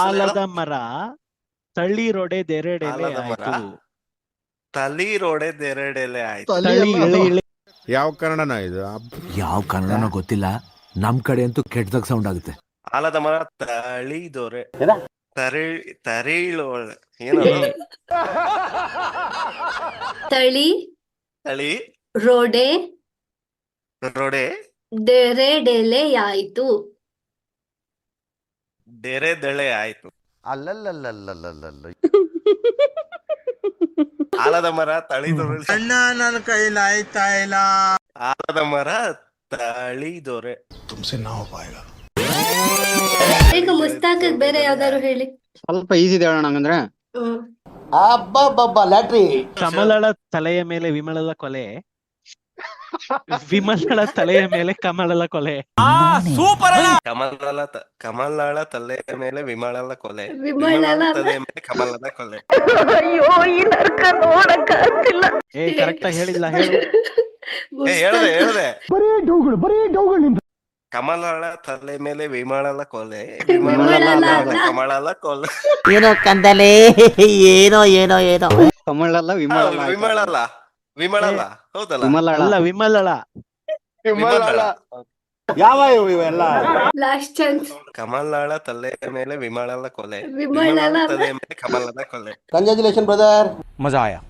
ಆಲದ ಮರ ತಳಿರೊಡೆದೆರಡೆಲೆ? ಆಯ್ತು. ತಲಿರೊಡೆದೆರಡೆಲೆ ಆಯ್ತು. ತಳಿ ಇಳಿ ಇಳಿ ಯಾವ ಕನ್ನಡನ ಇದು. ಯಾವ ಕನ್ನಡನೋ ಗೊತ್ತಿಲ್ಲ. ನಮ್ ಕಡೆ ಅಂತೂ ಕೆಟ್ಟದಾಗ ಸೌಂಡ್ ಆಗುತ್ತೆ. ಆಲದ ಮರ ತಳಿದೊರೆ ತರಿ ತರಿಳೊಳೆ ಏನೋ ತಳಿ ತಳಿ ರೋಡೆ ರೊಡೆ ದೆರೆಡೆಲೆಯಾಯ್ತು ಡೆರೆ ದಳೆ ಆಯ್ತು. ಅಲ್ಲಲ್ಲಲ್ಲಲ್ಲಲ್ಲಲ್ಲ ಆಲದ ಮರ ತಳಿದೊರೆ ಅಣ್ಣ ನನ್ನ ಕೈಲಿ ಆಯ್ತಾ ಇಲ್ಲ? ಆಲದ ಮರ ತಳಿದೊರೆ. ಈಗ ಮುಸ್ತಾಕಗ್ ಬೇರೆ ಯಾವ್ದಾದ್ರು ಹೇಳಿ. ಸ್ವಲ್ಪ ಈಸಿ ಇದೆ ಹೇಳೋಣ ಹಂಗಂದ್ರೆ. ಅಬ್ಬಬ್ಬಬ್ಬ ಲ್ಯಾಟ್ರಿ. ಕಮಲಳ ತಲೆಯ ಮೇಲೆ ವಿಮಲದ ಕೊಲೆ. ವಿಮಲಳ ತಲೆಯ ಮೇಲೆ ಕಮಲಳ ಕೊಲೆ. ಕಮಲಳ ತ- ಕಮಲಳ ತಲೆಯ ಮೇಲೆ ವಿಮಲಳ ಕೊಲೆ. ವಿಮಲಳ ತಲೆಯ ಮೇಲೆ ಕಮಲದ ಕೊಲೆ. ಏ ಕರೆಕ್ಟ್ ಹೇಳಿಲ್ಲ ಹೇಳು. ಹೇಳ್ದೆ ಹೇಳ್ದೆ. ಹೇಳ್ದೆ ಕಮಲಳ ತಲೆ ಮೇಲೆ ವಿಮಲಳ ಕೊಲೆ. ವಿಮಲಳ ವಿಮಲಳ ಕಮಲಳ ಕೊಲೆ. ಏನೋ ಕಂದಲೆ ಏನೋ ಏನೋ ಏನೋ. ಕಮಲಲ್ಲ ವಿಮಳ ವಿಮಲ ವಿಮಲಲ್ಲ ಹೌದಲ್ಲ? ವಿಮಲಳ. ಅಲ್ಲ ವಿಮಲಳ. ವಿಮಲಳ. ಯಾವ ಇವೆಲ್ಲ? Last chance. ಕಮಲಳ ತಲೆ ಮೇಲೆ ವಿಮಲಳ ಕೊಲೆ. ವಿಮಳಳ ತಲೆ ಮೇಲೆ ಕಮಲದ ಕೊಲೆ. ಕಂಗ್ರಾಚುಲೇಷನ್ ಬ್ರದರ್ ಮಜಾ ಆಯಾ?